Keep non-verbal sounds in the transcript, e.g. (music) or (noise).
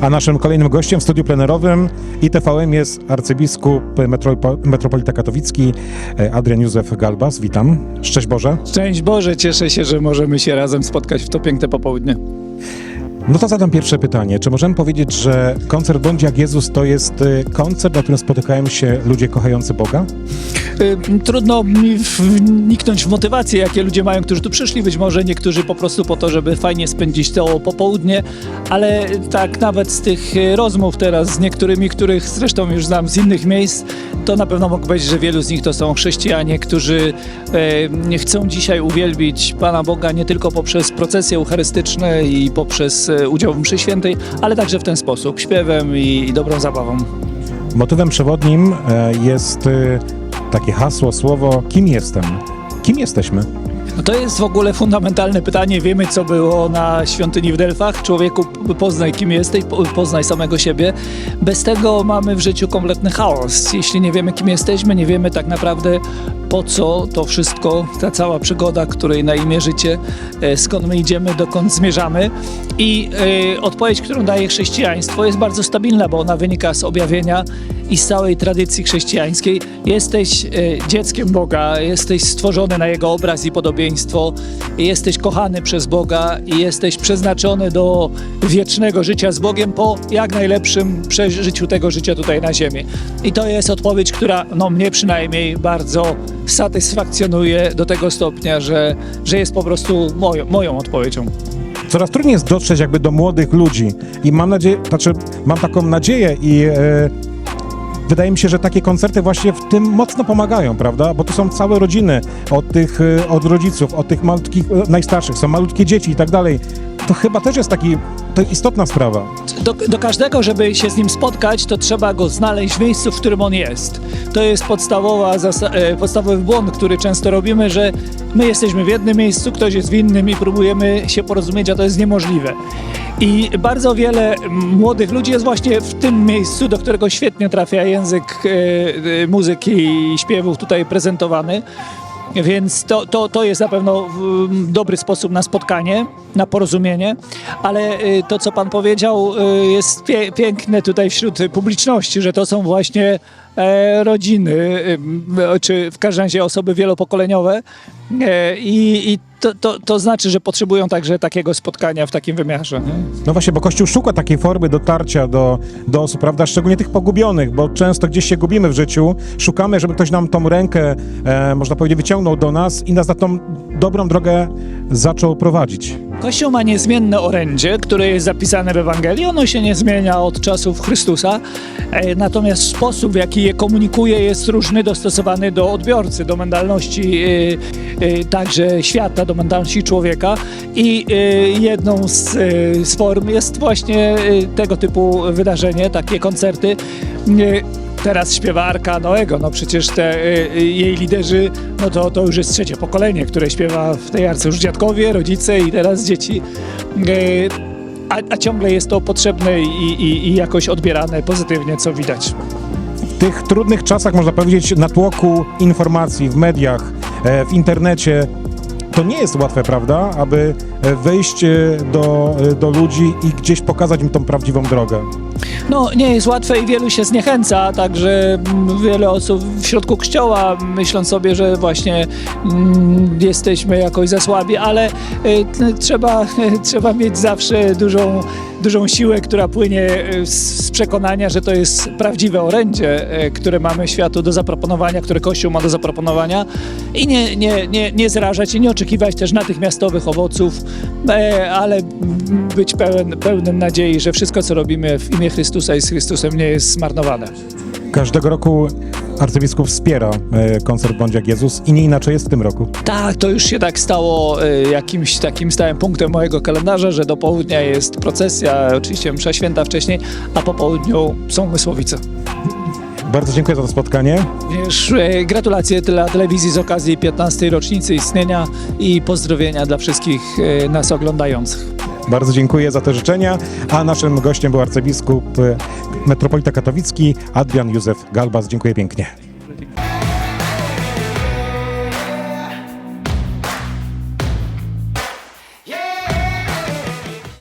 A naszym kolejnym gościem w studiu plenerowym i TVM jest arcybiskup Metropo- Metropolita Katowicki e, Adrian Józef Galbas. Witam. Szczęść Boże. Szczęść Boże, cieszę się, że możemy się razem spotkać w to piękne popołudnie. No to zadam pierwsze pytanie. Czy możemy powiedzieć, że koncert Bądź jak Jezus to jest e, koncert, na którym spotykają się ludzie kochający Boga? Y, Trudno mi wniknąć w motywacje, jakie ludzie mają, którzy tu przyszli. Być może niektórzy po prostu po to, żeby fajnie spędzić to popołudnie, ale tak nawet z tych y, rozmów teraz z niektórymi, których zresztą już znam z innych miejsc, to na pewno mogę powiedzieć, że wielu z nich to są chrześcijanie, którzy chcą dzisiaj uwielbić Pana Boga nie tylko poprzez procesje eucharystyczne i poprzez udział w mszy świętej, ale także w ten sposób, śpiewem i, i dobrą zabawą. Motywem przewodnim e, jest e, takie hasło, słowo kim jestem? Kim jesteśmy? No to jest w ogóle fundamentalne pytanie. Wiemy, co było na świątyni w Delfach. Człowieku, poznaj kim jesteś, po- poznaj samego siebie. Bez tego mamy w życiu kompletny chaos. Jeśli nie wiemy, kim jesteśmy, nie wiemy tak naprawdę po co to wszystko, ta cała przygoda, której na imię życie, e, skąd my idziemy, dokąd zmierzamy. I e, odpowiedź, którą daje chrześcijaństwo, jest bardzo stabilna, bo ona wynika z objawienia i z całej tradycji chrześcijańskiej. Jesteś e, dzieckiem Boga, jesteś stworzony na Jego obraz i podobieństwo, jesteś kochany przez Boga i jesteś przeznaczony do wiecznego życia z Bogiem po jak najlepszym przeżyciu tego życia tutaj na ziemi. I to jest odpowiedź, która no, mnie przynajmniej bardzo satysfakcjonuje do tego stopnia, że, że jest po prostu moją, moją odpowiedzią. Coraz trudniej jest dotrzeć jakby do młodych ludzi i mam nadzieję, znaczy mam taką nadzieję i e, wydaje mi się, że takie koncerty właśnie w tym mocno pomagają, prawda? Bo tu są całe rodziny od tych, e, od rodziców, od tych malutkich, e, najstarszych, są malutkie dzieci i tak dalej. To chyba też jest taki, to istotna sprawa. do, do każdego, żeby się z nim spotkać, to trzeba go znaleźć w miejscu, w którym on jest. To jest podstawowa e, podstawowy błąd, który często robimy, że my jesteśmy w jednym miejscu, ktoś jest w innym i próbujemy się porozumieć, a to jest niemożliwe. I bardzo wiele młodych ludzi jest właśnie w tym miejscu, do którego świetnie trafia język e, e, muzyki i śpiewów tutaj prezentowany. Więc to, to, to jest na pewno dobry sposób na spotkanie, na porozumienie, ale y, to, co Pan powiedział, y, jest pie, piękne tutaj wśród publiczności, że to są właśnie e, rodziny, y, czy w każdym razie osoby wielopokoleniowe e, i, i to, to, to znaczy, że potrzebują także takiego spotkania w takim wymiarze. Nie? No właśnie, bo Kościół szuka takiej formy dotarcia do, do osób, prawda? Szczególnie tych pogubionych, bo często gdzieś się gubimy w życiu, szukamy, żeby ktoś nam tą rękę, e, można powiedzieć, wyciągnął do nas i nas na tą dobrą drogę zaczął prowadzić. Kościół ma niezmienne orędzie, które jest zapisane w Ewangelii. Ono się nie zmienia od czasów Chrystusa. E, Natomiast sposób, w jaki je komunikuje, jest różny, dostosowany do odbiorcy, do mentalności e, e, także świata, do mentalności człowieka. I jedną z, z form jest właśnie tego typu wydarzenie, takie koncerty. Teraz śpiewa Arka Noego, no przecież te y, y, jej liderzy, no to, to już jest trzecie pokolenie, które śpiewa w tej arce, już dziadkowie, rodzice i teraz dzieci. Y, a, a ciągle jest to potrzebne i, i, i jakoś odbierane pozytywnie, co widać. W tych trudnych czasach, można powiedzieć, natłoku informacji w mediach, e, w internecie, to nie jest łatwe, prawda, aby e, wejść e, do, e, do ludzi i gdzieś pokazać im tą prawdziwą drogę. No, nie jest łatwe i wielu się zniechęca, także mm, wiele osób w środku kościoła myśląc sobie, że właśnie mm, jesteśmy jakoś za słabi, ale y, trzeba, (laughs) trzeba mieć zawsze dużą, dużą siłę, która płynie y, z, z przekonania, że to jest prawdziwe orędzie, y, które mamy światu do zaproponowania, które Kościół ma do zaproponowania. I nie, nie, nie, nie zrażać i nie oczekiwać też natychmiastowych owoców, e, ale mm, być pełen, pełnym nadziei, że wszystko, co robimy w imię Chrystusa i z Chrystusem nie jest zmarnowane. Każdego roku arcybiskup wspiera e, koncert Bądź jak Jezus i nie inaczej jest w tym roku. Tak, to już się tak stało e, jakimś takim stałym punktem mojego kalendarza, że do południa jest procesja, oczywiście msza święta wcześniej, a po południu są mysłowice. Bardzo dziękuję za to spotkanie. Wiesz, e, gratulacje dla telewizji z okazji 15. rocznicy istnienia i pozdrowienia dla wszystkich e, nas oglądających. Bardzo dziękuję za te życzenia, a naszym gościem był arcybiskup e, metropolita katowicki Adrian Józef Galbas. Dziękuję pięknie.